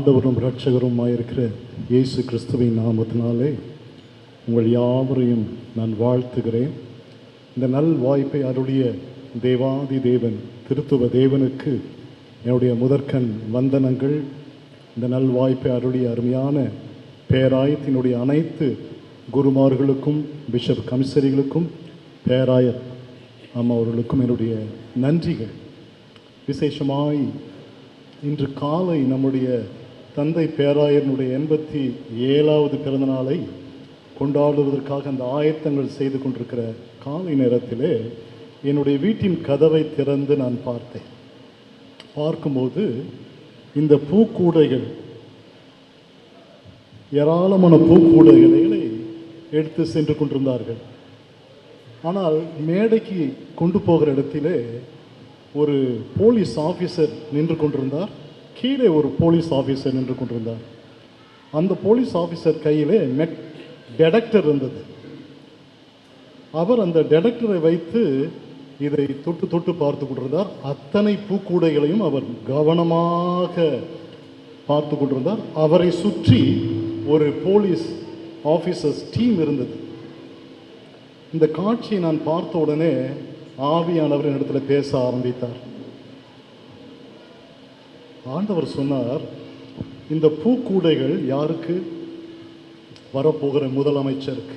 ஆண்டவரும் இரட்சகருமாயிருக்கிற இயேசு கிறிஸ்துவின் நாமத்தினாலே உங்கள் யாவரையும் நான் வாழ்த்துகிறேன். இந்த நல் வாய்ப்பை அருளிய தேவாதி தேவன் திருத்துவ தேவனுக்கு என்னுடைய முதற்கண் வந்தனங்கள். இந்த நல் வாய்ப்பை அருளிய அருமையான பேராயத்தினுடைய அனைத்து குருமார்களுக்கும் பிஷப் கமிசரிகளுக்கும் பேராயர் அம்மா அவர்களுக்கும் என்னுடைய நன்றிகள். விசேஷமாய் இன்று காலை நம்முடைய தந்தை பேராயனுடைய எண்பத்தி ஏழாவது பிறந்த நாளை கொண்டாடுவதற்காக அந்த ஆயத்தங்கள் செய்து கொண்டிருக்கிற காலை நேரத்திலே என்னுடைய வீட்டின் கதவை திறந்து நான் பார்த்தேன். பார்க்கும்போது இந்த பூக்கூடைகள் ஏராளமான பூக்கூடைகளை எடுத்து சென்று கொண்டிருந்தார்கள். ஆனால் மேடைக்கு கொண்டு போகிற இடத்திலே ஒரு போலீஸ் ஆஃபீஸர் நின்று கொண்டிருந்தார். கீழே ஒரு போலீஸ் ஆஃபீஸர் நின்று கொண்டிருந்தார். அந்த போலீஸ் ஆஃபீஸர் கையிலே மெட் டெடக்டர் இருந்தது. அவர் அந்த டெடக்டரை வைத்து இதை தொட்டு தொட்டு பார்த்து கொண்டிருந்தார். அத்தனை பூக்கூடைகளையும் அவர் கவனமாக பார்த்து கொண்டிருந்தார். அவரை சுற்றி ஒரு போலீஸ் ஆஃபீஸர்ஸ் டீம் இருந்தது. இந்த காட்சியை நான் பார்த்த உடனே ஆவியானவர் இடத்துல பேச ஆரம்பித்தார். ஆண்டவர் சொன்னார் இந்த பூக்கூடைகள் யாருக்கு வரப்போகிற முதலமைச்சருக்கு?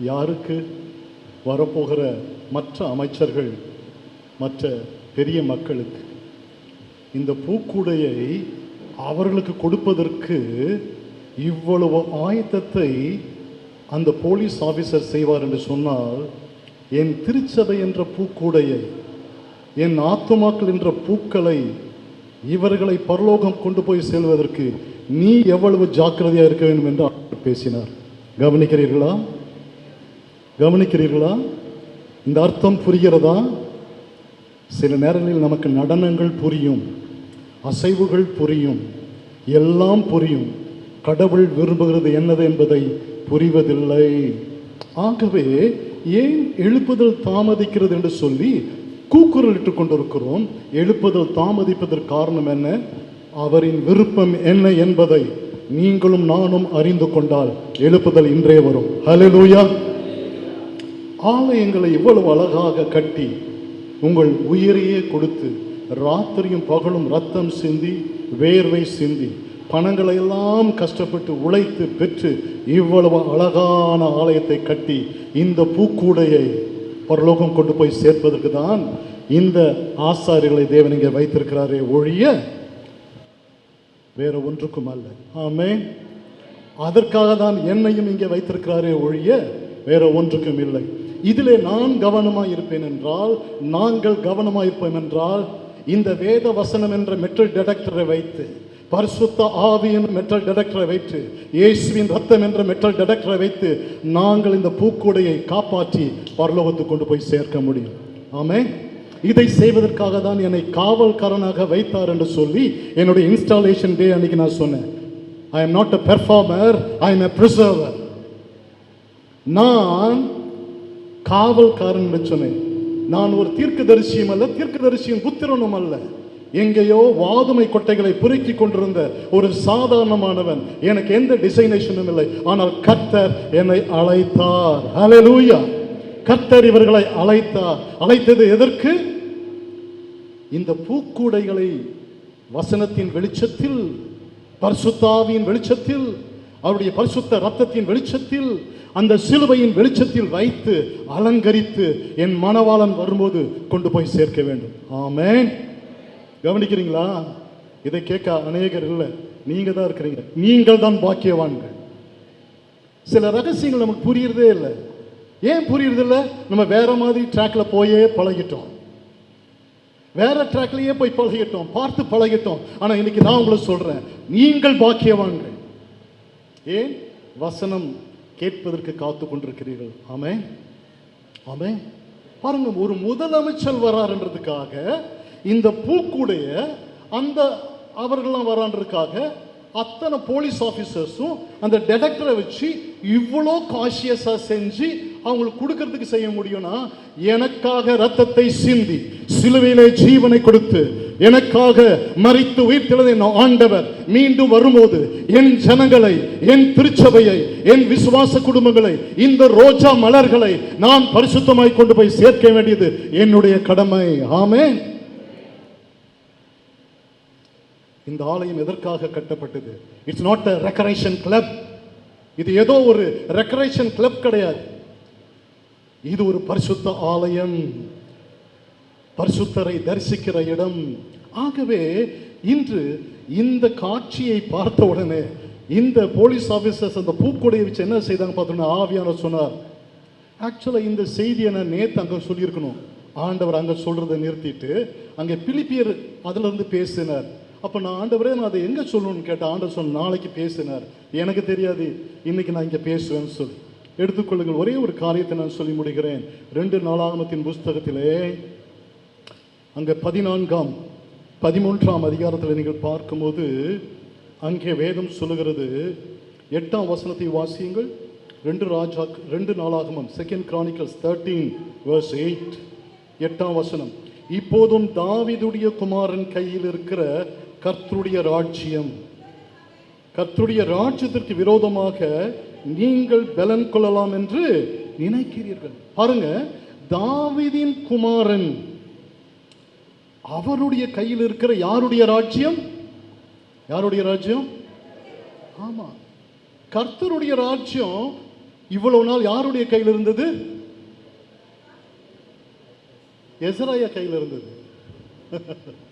யாருக்கு வரப்போகிற மற்ற அமைச்சர்கள் மற்ற பெரிய மக்களுக்கு? இந்த பூக்கூடையை அவர்களுக்கு கொடுப்பதற்கு இவ்வளவு ஆயத்தத்தை அந்த போலீஸ் ஆஃபீஸர் செய்வார் என்று சொன்னால் என் திருச்சபை என்ற பூக்கூடையை என் ஆத்துமாக்கள் என்ற பூக்களை இவர்களை பரலோகம் கொண்டு போய் செல்வதற்கு நீ எவ்வளவு ஜாக்கிரதையா இருக்க வேண்டும் என்று அவர் பேசினார். கவனிக்கிறீர்களா? கவனிக்கிறீர்களா? இந்த அர்த்தம் புரிகிறதா? சில நேரங்களில் நமக்கு நடனங்கள் புரியும் அசைவுகள் புரியும் எல்லாம் புரியும். கடவுள் விரும்புகிறது என்னது என்பதை புரிவதில்லை. ஆகவே ஏன் எழுப்புதல் தாமதிக்கிறது என்று சொல்லி கூக்குரலிட்டு கொண்டிருக்கிறோம் எழுப்புதல் தாமதிப்பதற்கு காரணம் என்ன? அவரின் விருப்பம் என்ன என்பதை நீங்களும் நானும் அறிந்து கொண்டால் எழுப்புதல் இன்றே வரும். ஹலலூயா ஆலயங்களை இவ்வளவு அழகாக கட்டி உங்கள் உயிரையே கொடுத்து ராத்திரியும் பகலும் ரத்தம் சிந்தி வேர்வை சிந்தி பணங்களை எல்லாம் கஷ்டப்பட்டு உழைத்து பெற்று இவ்வளவு அழகான ஆலயத்தை கட்டி இந்த பூக்கூடையை பரலோகம் கொண்டு போய் சேர்ப்பதற்கு தான் இந்த ஆசாரிகளை தேவன் இங்கே வைத்திருக்கிறாரே ஒழிய வேற ஒன்றுக்கும் அல்ல. ஆமே அதற்காக தான் என்னையும் இங்கே வைத்திருக்கிறாரே ஒழிய வேற ஒன்றுக்கும் இல்லை. இதிலே நான் கவனமாக இருப்பேன் என்றால் நாங்கள் கவனமாக இருப்போம் என்றால் இந்த வேத வசனம் என்ற மெட்ரல் டிடெக்டரை வைத்து பரிசுத்த ஆவியின் மெட்டல் டெடக்டரை வைத்து இயேசுவின் ரத்தம் என்ற மெட்டல் டெடக்டரை வைத்து நாங்கள் இந்த பூக்கூடையை காப்பாற்றி பரலோகத்துக்கு கொண்டு போய் சேர்க்க முடியும். ஆமே இதை செய்வதற்காக தான் என்னை காவல்காரனாக வைத்தார் என்று சொல்லி என்னுடைய இன்ஸ்டாலேஷன் டே அன்னைக்கு நான் சொன்னேன். I am not a performer I am a preserver நான் காவல்காரன் என்று சொன்னேன். நான் ஒரு தீர்க்கதரிசியும் அல்ல தீர்க்கதரிசியின் புத்திரனும் அல்ல. எங்கேயோ வாதுமை கொட்டைகளை பொறுக்கி கொண்டிருந்த ஒரு சாதாரணமானவன். எனக்கு எந்த டிசைனேஷனும் இல்லை. ஆனால் கர்த்தர் என்னை அழைத்தார். அலலூயா கர்த்தர் இவர்களை அழைத்தார். அழைத்தது எதற்கு? இந்த பூக்கூடைகளை வசனத்தின் வெளிச்சத்தில் பரிசுத்தாவியின் வெளிச்சத்தில் அவருடைய பரிசுத்த ரத்தத்தின் வெளிச்சத்தில் அந்த சிலுவையின் வெளிச்சத்தில் வைத்து அலங்கரித்து என் மணவாளன் வரும்போது கொண்டு போய் சேர்க்க வேண்டும். ஆமேன் கவனிக்கிறீங்களா? இதை கேட்க அநேகர் இல்லை நீங்க தான் இருக்கிறீங்க. நீங்கள் தான் பாக்கியவான்கள். சில ரகசியங்கள் நமக்கு புரியறதே இல்லை. ஏன் புரியறதில்ல நம்ம வேற மாதிரி ட்ராக்ல போயே பழகிட்டோம். வேற ட்ராக்லயே போய் பழகிட்டோம் பார்த்து பழகிட்டோம். ஆனா இன்னைக்கு நான் உங்களை சொல்றேன் நீங்கள் பாக்கியவான்கள். ஏன்? வசனம் கேட்பதற்கு காத்து கொண்டிருக்கிறீர்கள். ஆமே ஆமே பாருங்க ஒரு முதலமைச்சர் வராருன்றதுக்காக இந்த பூக்குடைய அந்த அவர்கள்லாம் வரான்றதுக்காக அத்தனை போலீஸ் ஆஃபீஸர்ஸும் அந்த டெடக்டரை வச்சு இவ்வளோ காஷியஸாக செஞ்சு அவங்களுக்கு கொடுக்கறதுக்கு செய்ய முடியும்னா எனக்காக ரத்தத்தை சிந்தி சிலுவையிலே ஜீவனை கொடுத்து எனக்காக மறித்து உயிர்த்தெழுத ஆண்டவர் மீண்டும் வரும்போது என் ஜனங்களை என் திருச்சபையை என் விசுவாச குடும்பங்களை இந்த ரோஜா மலர்களை நான் பரிசுத்தமாய் கொண்டு போய் சேர்க்க வேண்டியது என்னுடைய கடமை. ஆமே இந்த ஆலயம் எதற்காக கட்டப்பட்டது? It's not a recreation club இது ஏதோ ஒரு ரெக்கரேஷன் கிளப் கிடையாது. இது ஒரு பரிசுத்த ஆலயம். பரிசுத்தரை தரிசிக்கிற இடம். ஆகவே இன்று இந்த காட்சியை பார்த்த உடனே இந்த போலீஸ் ஆஃபீஸர்ஸ் அந்த பூக்கொடையை வச்சு என்ன செய்தாங்க பார்த்தோன்னா ஆவியான சொன்னார். ஆக்சுவலாக இந்த செய்தியை நான் நேற்று அங்கே சொல்லியிருக்கணும். ஆண்டவர் அங்கே சொல்கிறத நிறுத்திட்டு அங்கே பிலிப்பியர் அதிலிருந்து பேசினார். அப்போ நான் ஆண்டவரே நான் அதை எங்கே சொல்லணும்னு கேட்டேன் ஆண்டவர் சொன்ன நாளைக்கு பேசினார். எனக்கு தெரியாது. இன்னைக்கு நான் இங்கே பேசுவேன்னு சொல்லி. எடுத்துக்கொள்ளுங்கள். ஒரே ஒரு காரியத்தை நான் சொல்லி முடிகிறேன் ரெண்டு நாளாகமத்தின் புஸ்தகத்திலே அங்கே பதினான்காம் பதிமூன்றாம் அதிகாரத்தில் நீங்கள் பார்க்கும்போது அங்கே வேதம் சொல்லுகிறது. எட்டாம் வசனத்தை வாசியுங்கள். ரெண்டு ராஜா ரெண்டு நாளாகமம். Second chronicles thirteen verse eight எட்டாம் வசனம். இப்போதும் தாவிதுடைய குமாரன் கையில் இருக்கிற கர்த்தருடைய ராஜ்யம். கர்த்தருடைய ராஜ்யத்திற்கு விரோதமாக நீங்கள் பலன் கொள்ளலாம் என்று நினைக்கிறீர்கள். பாருங்க தாவிதின் குமாரன் அவருடைய கையில் இருக்கிற யாருடைய ராஜ்யம்? யாருடைய ராஜ்யம்? ஆமா. கர்த்தருடைய ராஜ்யம் இவ்வளவு நாள் யாருடைய கையில் இருந்தது? எசராய கையில் இருந்தது.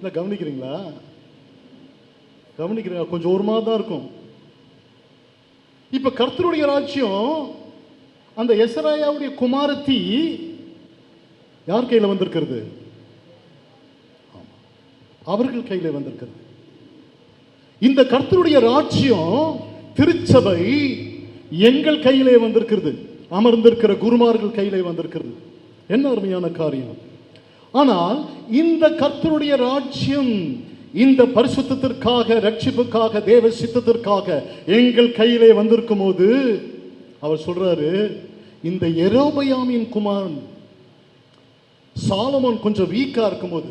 இல்லை கவனிக்கிறீங்களா? கவனிக்கிறீங்களா? கொஞ்சம் ஒரு மாதம் தான் இருக்கும். இப்ப கர்த்தருடைய ராஜ்யம் அந்த எசராயாவுடைய குமாரத்தி யார் கையில் வந்திருக்கிறது? அவர்கள் கையில் வந்திருக்கிறது. இந்த கர்த்தருடைய ராஜ்யம் திருச்சபை எங்கள் கையிலே வந்திருக்கிறது. அமர்ந்திருக்கிற குருமார்கள் கையிலே வந்திருக்கிறது. என்ன அருமையான காரியம்? ஆனால் இந்த கர்த்தருடைய ராஜ்யம் இந்த பரிசுத்தத்திற்காக ரட்சிப்புக்காக தேவ சித்தத்திற்காக எங்கள் கையிலே வந்திருக்கும் போது அவர் சொல்றாரு இந்த எரோபயாமின் குமாரன் சாலமோன் கொஞ்சம் வீக்கா இருக்கும்போது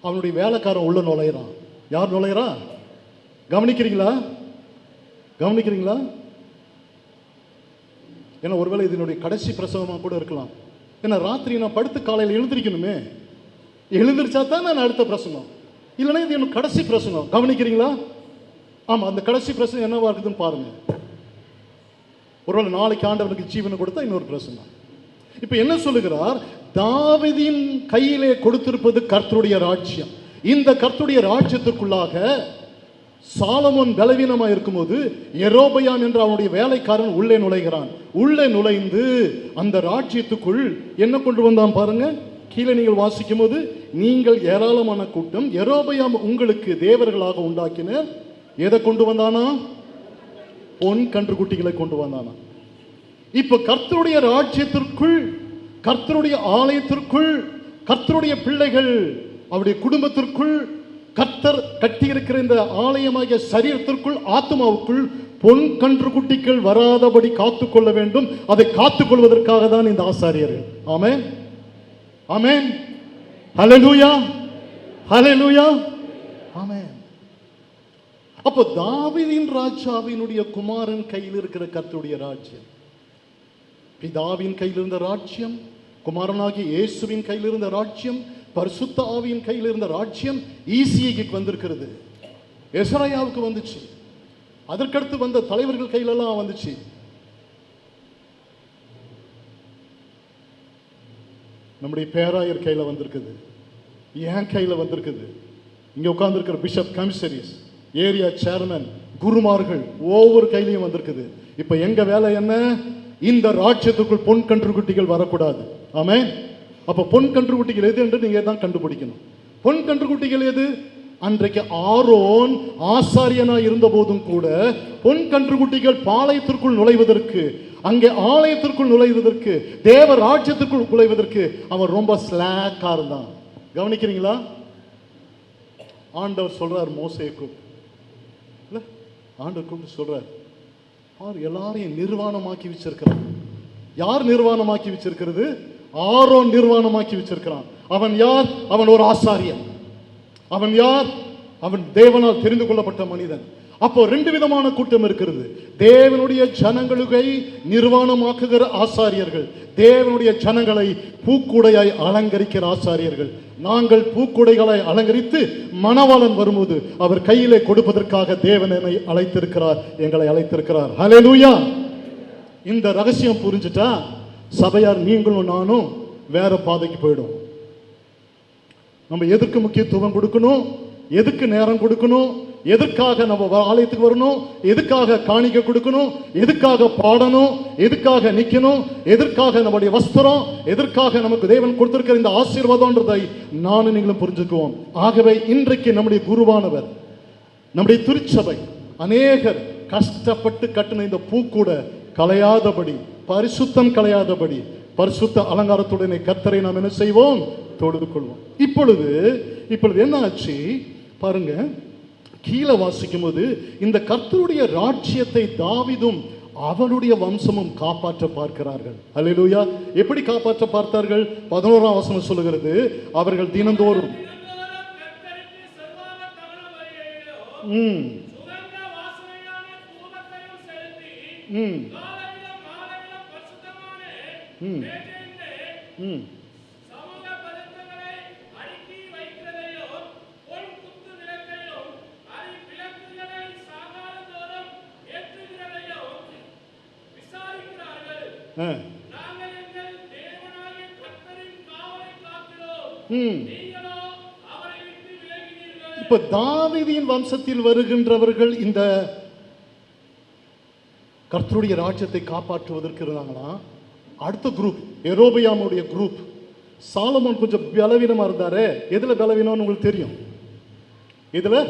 அவனுடைய வேலைக்காரன் உள்ள நுழையிறான். யார் நுழையிறா? கவனிக்கிறீங்களா? கவனிக்கிறீங்களா? ஏன்னா ஒருவேளை இதனுடைய கடைசி பிரசவமாக கூட இருக்கலாம். ஏன்னா ராத்திரி நான் படுத்து காலையில் எழுந்திருக்கணுமே? எழுந்திரிச்சா தான் நான் அடுத்த பிரசங்கம் இல்லைன்னா இது எனக்கு கடைசி பிரசங்கம் கவனிக்கிறீங்களா? ஆமாம் அந்த கடைசி பிரசங்கம் என்னவா இருக்குதுன்னு பாருங்க. ஒருவேளை நாளைக்கு ஆண்டவனுக்கு ஜீவனை கொடுத்தா இன்னொரு பிரசங்கம் இப்போ என்ன சொல்லுகிறார்? தாவதியின் கையிலே கொடுத்திருப்பது கர்த்தருடைய ராஜ்யம். இந்த கர்த்தருடைய ராஜ்யத்துக்குள்ளாக சாலமோன் பலவீனமாக இருக்கும்போது எரோபயாம் என்ற அவனுடைய வேலைக்காரன் உள்ளே நுழைகிறான். உள்ளே நுழைந்து அந்த ராஜ்யத்துக்குள் என்ன கொண்டு வந்தான் பாருங்க? கீழே நீங்கள் வாசிக்கும் போது நீங்கள் ஏராளமான கூட்டம் எரோபயாம் உங்களுக்கு தேவர்களாக உண்டாக்கின எதை கொண்டு வந்தானா? பொன் கன்றுக்குட்டிகளை கொண்டு வந்தானா. இப்ப கர்த்தருடைய ராஜ்யத்திற்குள் கர்த்தருடைய ஆலயத்திற்குள் கர்த்தருடைய பிள்ளைகள் அவருடைய குடும்பத்திற்குள் கர்த்தர் கட்டியிருக்கிற இந்த ஆலயமாகிய சரீரத்திற்குள் ஆத்மாவுக்குள் பொன் கன்று குட்டிகள் வராதபடி காத்துக்கொள்ள வேண்டும். அதை காத்துக்கொள்வதற்காக தான் இந்த ஆசாரியர்கள். ஆமே ஆமே ஹலலூயா ஹலலூயா ஆமே அப்போ தாவிதின் ராஜாவினுடைய குமாரன் கையில் இருக்கிற கர்த்தருடைய ராஜ்யம். பிதாவின் கையில் இருந்த ராஜ்யம் குமாரனாகிய இயேசுவின் கையில் இருந்த ராஜ்யம் பரிசுத்த ஆவியின் கையில் இருந்த ராஜ்யம் ஈசிஐக்கு வந்திருக்கிறது. எசராயாவுக்கு வந்துச்சு. அதற்கடுத்து வந்த தலைவர்கள் கையிலெல்லாம் வந்துச்சு. நம்முடைய பேராயர் கையில் வந்திருக்குது. என் கையில் வந்திருக்குது. இங்கே உட்காந்துருக்கிற பிஷப் கமிஷரிஸ் ஏரியா சேர்மன் குருமார்கள் ஒவ்வொரு கையிலையும் வந்திருக்குது. இப்போ எங்க வேலை என்ன? இந்த ராஜ்யத்துக்குள் பொன் கன்றுக்குட்டிகள் வரக்கூடாது. ஆமே அப்போ பொன் கன்றுக்குட்டிகள் எது என்று நீங்கள் தான் கண்டுபிடிக்கணும். பொன் கன்றுக்குட்டிகள் எது? அன்றைக்கு ஆரோன் ஆசாரியனா இருந்த போதும் கூட பொன் கன்றுக்குட்டிகள் பாளையத்திற்குள் நுழைவதற்கு அங்கே ஆலயத்திற்குள் நுழைவதற்கு தேவ ராஜ்யத்திற்குள் நுழைவதற்கு அவன் ரொம்ப ஸ்லாக்காக இருந்தான். கவனிக்கிறீங்களா? ஆண்டவர் சொல்றார் மோசையை கூப்பிட்டு. இல்ல ஆண்டவர் கூப்பிட்டு சொல்றார் பார் எல்லாரையும் நிர்வாணமாக்கி வச்சிருக்கிறார்? யார் நிர்வாணமாக்கி வச்சிருக்கிறது? ஆரோன் நிர்வாணமாக்கி வச்சிருக்கிறான். அவன் யார்? அவன் ஒரு ஆசாரியன். அவன் யார்? அவன் தேவனால் தெரிந்து கொள்ளப்பட்ட மனிதன். அப்போ ரெண்டு விதமான கூட்டம் இருக்கிறது. தேவனுடைய ஜனங்களுகை நிர்வாணமாக்குகிற ஆசாரியர்கள் தேவனுடைய ஜனங்களை பூக்குடையாய் அலங்கரிக்கிற ஆசாரியர்கள். நாங்கள் பூக்குடைகளை அலங்கரித்து மணவாளன் வரும்போது அவர் கையிலே கொடுப்பதற்காக தேவன் என்னை அழைத்திருக்கிறார் எங்களை அழைத்திருக்கிறார். ஹalleluya இந்த ரகசியம் புரிஞ்சுட்டா? சபையார் நீங்களும் நானும் வேற பாதைக்கு போயிடும் நம்ம எதுக்கு முக்கியத்துவம் கொடுக்கணும்? எதுக்கு நேரம் கொடுக்கணும்? எதுக்காக நம்ம ஆலயத்துக்கு வரணும்? எதுக்காக காணிக்கை கொடுக்கணும்? எதுக்காக பாடணும்? எதுக்காக நிற்கணும் எதற்காக நம்முடைய வஸ்திரம்? எதற்காக நமக்கு தேவன் கொடுத்திருக்கிற இந்த ஆசீர்வாதம்ன்றதை நானும் நீங்களும் புரிஞ்சுக்குவோம். ஆகவே இன்றைக்கு நம்முடைய குருவானவர் நம்முடைய திருச்சபை அநேகர் கஷ்டப்பட்டு கட்டின இந்த பூக்கூட கலையாதபடி பரிசுத்தம் கலையாதபடி பரிசுத்த அலங்காரத்துடனே கத்தரை நாம் என்ன செய்வோம்? தொழுது கொள்வோம் இப்பொழுது இப்பொழுது என்ன ஆச்சு? பாருங்க கீழே வாசிக்கும் போது இந்த கர்த்தருடைய ராஜ்யத்தை தாவிதும் அவனுடைய வம்சமும் காப்பாற்ற பார்க்கிறார்கள். அல்லேலூயா எப்படி காப்பாற்ற பார்த்தார்கள்? பதினோராம் வசனம் சொல்லுகிறது அவர்கள் தினந்தோறும். ம். ம் ம். ம் இப்ப தாவீதின் வம்சத்தில் வருகின்றவர்கள் இந்த கர்த்தருடைய ராஜ்யத்தை காப்பாற்றுவதற்கு இருந்தாங்கன்னா அடுத்த குரூப் எரோபியாமுடைய குரூப் சாலமோன் கொஞ்சம் பலவீனமாக இருந்தார் எதில் பலவீனம்னு உங்களுக்கு தெரியும்? இதில்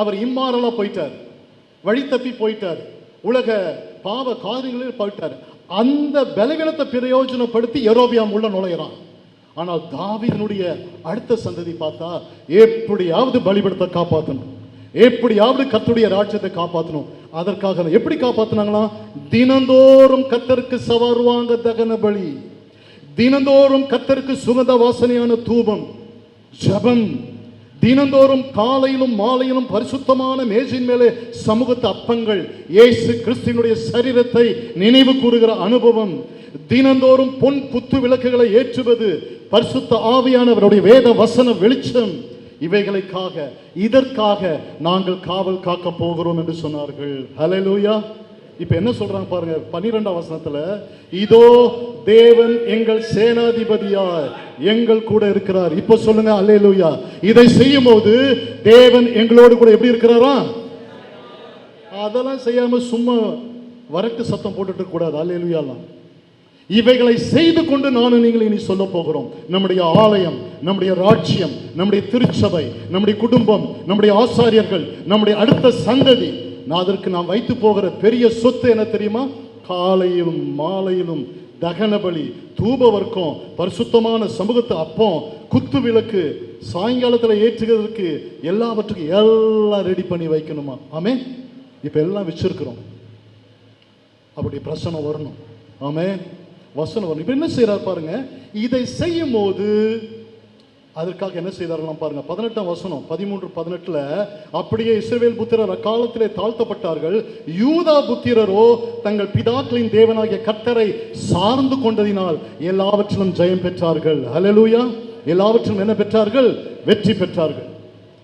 அவர் இம்மாரலா போயிட்டார். வழி தப்பி போயிட்டார். உலக பாவ காரியங்களில் போயிட்டார். அந்த பலவீனத்தை பிரயோஜனப்படுத்தி எரோபியாம் உள்ள நுழையிறான். ஆனால் தாவிதனுடைய அடுத்த சந்ததி பார்த்தா எப்படியாவது பலிபடத்தை காப்பாற்றணும் எப்படியாவது கத்துடைய ராஜ்யத்தை காப்பாற்றணும் அதற்காக எப்படி காப்பாத்தினாங்களா தினந்தோறும் கத்தருக்கு சவர்வாங்க தகன பலி. தினந்தோறும் கத்தருக்கு சுகந்த வாசனையான தூபம் ஜபம். தினந்தோறும் காலையிலும் மாலையிலும் பரிசுத்தமான மேஜின் மேலே சமூகத்து அப்பங்கள் இயேசு கிறிஸ்தினுடைய சரீரத்தை நினைவு கூறுகிற அனுபவம். தினந்தோறும் பொன் புத்து விளக்குகளை ஏற்றுவது பரிசுத்த ஆவியானவருடைய வேத வசன வெளிச்சம். இவைகளுக்காக இதற்காக நாங்கள் காவல் காக்க போகிறோம் என்று சொன்னார்கள். ஹalleluya இப்ப என்ன சொல்றாங்க பாருங்க பன்னிரெண்டாம் வசனத்துல இதோ தேவன் எங்கள் சேனாதிபதியார் எங்கள் கூட இருக்கிறார். இப்ப சொல்லுங்க அல்லேலூயா இதை செய்யும் போது தேவன் எங்களோடு கூட எப்படி இருக்கிறாரா? அதெல்லாம் செய்யாம சும்மா வரட்டு சத்தம் போட்டுட்டு கூடாது கூடாது அல்லேலூயாலாம் இவைகளை செய்து கொண்டு நானும் நீங்கள் இனி சொல்ல போகிறோம். நம்முடைய ஆலயம் நம்முடைய ராஜ்யம் நம்முடைய திருச்சபை நம்முடைய குடும்பம் நம்முடைய ஆசாரியர்கள் நம்முடைய அடுத்த சந்ததி. நான் அதற்கு நாம் வைத்து போகிற பெரிய சொத்து என்ன தெரியுமா? காலையிலும் மாலையிலும் தகன பலி தூப வர்க்கம் பரிசுத்தமான சமூகத்து அப்பம் குத்து விளக்கு சாயங்காலத்தில் ஏற்றுகிறதுக்கு எல்லாவற்றுக்கும் எல்லாம் ரெடி பண்ணி வைக்கணுமா? ஆமே இப்போ எல்லாம் வச்சிருக்கிறோம். அப்படி பிரச்சனை வரணும். ஆமே வசனம் வரணும் இப்போ என்ன செய்றார் பாருங்க இதை செய்யும் போது அதற்காக என்ன செய்தார்களாம் பாருங்க பதினெட்டாம் வசனம் பதிமூன்று பதினெட்டுல அப்படியே இஸ்ரேல் புத்திரர் அக்காலத்திலே தாழ்த்தப்பட்டார்கள். யூதா புத்திரரோ தங்கள் பிதாக்களின் தேவனாகிய கட்டரை சார்ந்து கொண்டதினால் எல்லாவற்றிலும் ஜெயம் பெற்றார்கள். ஹலலூயா எல்லாவற்றிலும் என்ன பெற்றார்கள்? வெற்றி பெற்றார்கள்.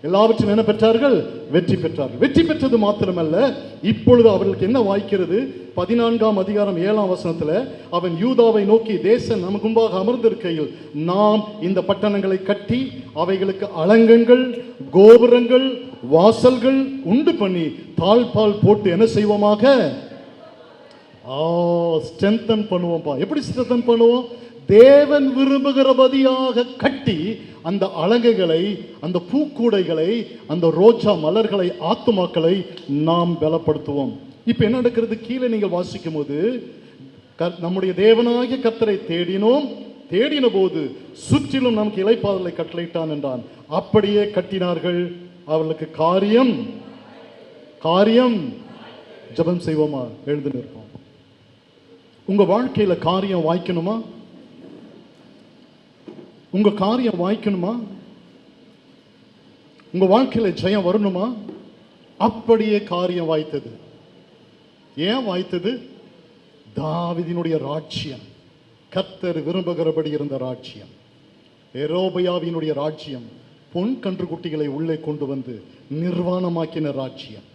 எல்லாவற்றையும் என்ன பெற்றார்கள்? வெற்றி பெற்றார்கள். வெற்றி பெற்றது மாத்திரமல்ல இப்பொழுது அவர்களுக்கு என்ன வாய்க்கிறது? பதினான்காம் அதிகாரம் ஏழாம் வசனத்தில் அவன் யூதாவை நோக்கி தேசம் நமக்கு முன்பாக அமர்ந்திருக்கையில் நாம் இந்த பட்டணங்களை கட்டி அவைகளுக்கு அலங்கங்கள் கோபுரங்கள் வாசல்கள் உண்டு பண்ணி தாழ்பால் போட்டு என்ன செய்வோமாக? ஆ ஸ்ட்ரென்தன் பண்ணுவோம்ப்பா. எப்படி ஸ்ட்ரென்தன் பண்ணுவோம்? தேவன் விரும்புகிறபதியாக கட்டி அந்த அலங்குகளை அந்த பூக்கூடைகளை அந்த ரோஜா மலர்களை ஆத்துமாக்களை நாம் பலப்படுத்துவோம். இப்போ என்ன நடக்கிறது? கீழே நீங்கள் வாசிக்கும் போது க- நம்முடைய தேவனாகிய கத்தரை தேடினோம். தேடின போது சுற்றிலும் நமக்கு இலைப்பாதலை கட்டளையிட்டான் என்றான். அப்படியே கட்டினார்கள். அவர்களுக்கு காரியம் காரியம் ஜெபம் செய்வோமா? எழுந்து நிற்போம். உங்க வாழ்க்கையில காரியம் வாய்க்கணுமா? உங்க காரியம் வாய்க்கணுமா? உங்க வாழ்க்கையில ஜெயம் வரணுமா? அப்படியே காரியம் வாய்த்தது. ஏன் வாய்த்தது? தாவிதினுடைய ராஜ்யம். கத்தர் விரும்புகிறபடி இருந்த ராஜ்யம். எரோபயாவினுடைய ராஜ்யம். பொன் கன்றுக்குட்டிகளை உள்ளே கொண்டு வந்து நிர்வாணமாக்கின ராஜ்யம்.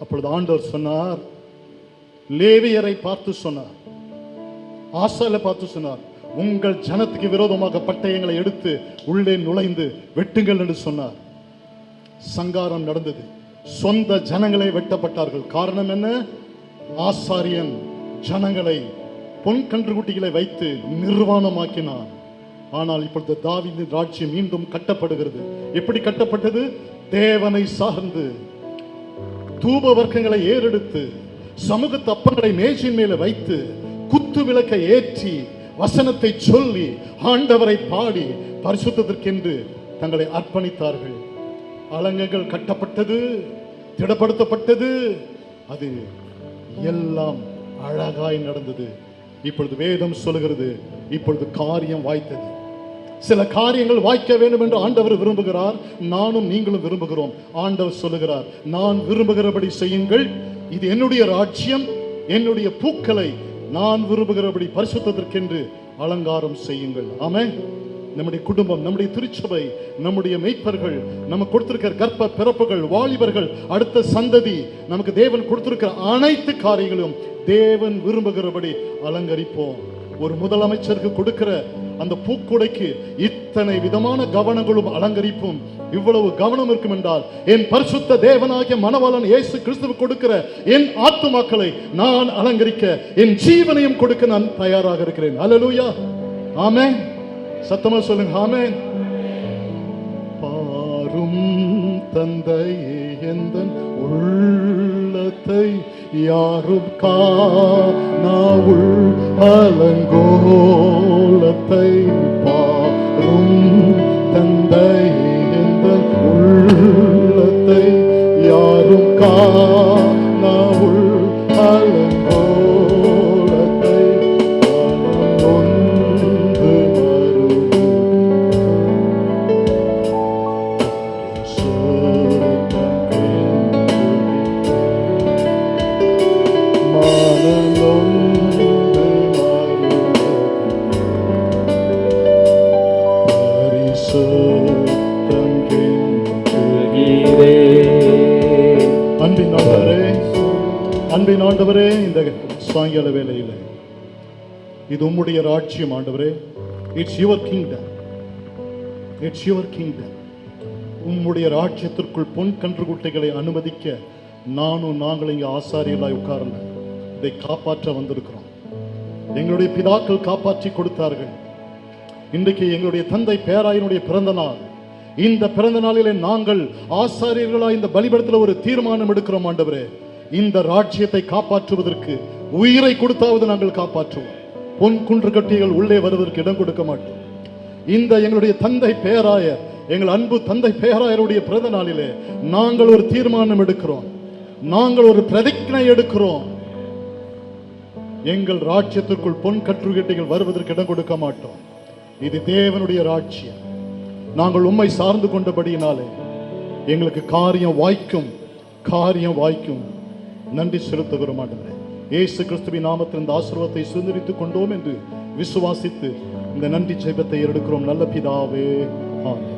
அப்பொழுது ஆண்டவர் சொன்னார் லேவியரை பார்த்து சொன்னார் ஆசால பார்த்து சொன்னார் உங்கள் ஜனத்துக்கு விரோதமாக பட்டயங்களை எடுத்து உள்ளே நுழைந்து வெட்டுங்கள் என்று சொன்னார். சங்காரம் நடந்தது. சொந்த ஜனங்களே வெட்டப்பட்டார்கள். காரணம் என்ன? ஆசாரியன் ஜனங்களை பொன் கன்றுகுட்டிகளை வைத்து நிர்வாணமாக்கினான். ஆனால் இப்பொழுது தாவீதின் ராட்சியம் மீண்டும் கட்டப்படுகிறது. எப்படி கட்டப்பட்டது? தேவனை சார்ந்து. தூப வர்க்கங்களை ஏறெடுத்து சமூக தப்பங்களை மேஜின் மேலே வைத்து குத்து விளக்கை ஏற்றி வசனத்தை சொல்லி ஆண்டவரை பாடி பரிசுத்தத்திற்கென்று தங்களை அர்ப்பணித்தார்கள். அலங்கங்கள் கட்டப்பட்டது திடப்படுத்தப்பட்டது. அது எல்லாம் அழகாய் நடந்தது. இப்பொழுது வேதம் சொல்லுகிறது இப்பொழுது காரியம் வாய்த்தது. சில காரியங்கள் வாய்க்க வேண்டும் என்று ஆண்டவர் விரும்புகிறார். நானும் நீங்களும் விரும்புகிறோம். ஆண்டவர் சொல்லுகிறார் நான் விரும்புகிறபடி செய்யுங்கள். இது என்னுடைய ராஜ்யம் என்னுடைய பூக்களை நான் விரும்புகிறபடி பரிசுத்திற்கென்று அலங்காரம் செய்யுங்கள். ஆமே நம்முடைய குடும்பம் நம்முடைய திருச்சபை நம்முடைய மெய்ப்பர்கள் நமக்கு கொடுத்திருக்கிற கர்ப்ப பிறப்புகள் வாலிபர்கள் அடுத்த சந்ததி நமக்கு தேவன் கொடுத்திருக்கிற அனைத்து காரியங்களும் தேவன் விரும்புகிறபடி அலங்கரிப்போம். ஒரு முதலமைச்சருக்கு கொடுக்கிற அந்த பூக்கொடைக்கு இத்தனை விதமான கவனங்களும் அலங்கரிப்பும் இவ்வளவு கவனம் இருக்கும் என்றால் என் பரிசுத்த தேவனாகிய மனவாளன் இயேசு கிறிஸ்துவ கொடுக்கிற என் ஆத்துமாக்களை நான் அலங்கரிக்க என் ஜீவனையும் கொடுக்க நான் தயாராக இருக்கிறேன். அலலூயா ஆமே சத்தமா சொல்லுங்க. ஆமே பாரும் தந்தையே எந்தன் உள்ளத்தை யாரும் காணாவுள் அலங்கோலத்தை பாரும் தந்தை எந்தன் உள்ளத்தை யாரும் கா உம்முடைய ராஜ்யம் ஆண்டவரே it's your kingdom it's your kingdom உம்முடைய ராஜ்யத்திற்குள் பொன் கன்று குட்டைகளை அனுமதிக்க நானும் நாங்கள் இங்கே ஆசாரியர்களாய் உட்காரல இதை காப்பாற்ற வந்திருக்கிறோம். எங்களுடைய பிதாக்கள் காப்பாற்றி கொடுத்தார்கள். இன்றைக்கு எங்களுடைய தந்தை பேராயனுடைய பிறந்த நாள் இந்த பிறந்த நாளிலே நாங்கள் ஆசாரியர்களாய் இந்த பலிபடத்தில் ஒரு தீர்மானம் எடுக்கிறோம் ஆண்டவரே. இந்த ராஜ்யத்தை காப்பாற்றுவதற்கு உயிரை கொடுத்தாவது நாங்கள் காப்பாற்றுவோம். பொன் குன்று கட்டிகள் உள்ளே வருவதற்கு இடம் கொடுக்க மாட்டோம். இந்த எங்களுடைய தந்தை பேராயர் எங்கள் அன்பு தந்தை பேராயருடைய பிறந்த நாளிலே நாங்கள் ஒரு தீர்மானம் எடுக்கிறோம். நாங்கள் ஒரு பிரதிஜை எடுக்கிறோம். எங்கள் ராஜ்யத்திற்குள் பொன் கற்றுக்கட்டிகள் வருவதற்கு இடம் கொடுக்க மாட்டோம். இது தேவனுடைய ராட்சியம் நாங்கள் உண்மை சார்ந்து கொண்டபடியினாலே எங்களுக்கு காரியம் வாய்க்கும் காரியம் வாய்க்கும். நன்றி செலுத்துகிறோம் ஆண்டவரே. இயேசு கிறிஸ்துவின் நாமத்தில் இந்த ஆசீர்வாதத்தை சுதந்திரித்துக் கொண்டோம் என்று விசுவாசித்து இந்த நன்றி ஜெபத்தை எடுக்கிறோம் நல்ல பிதாவே ஆமே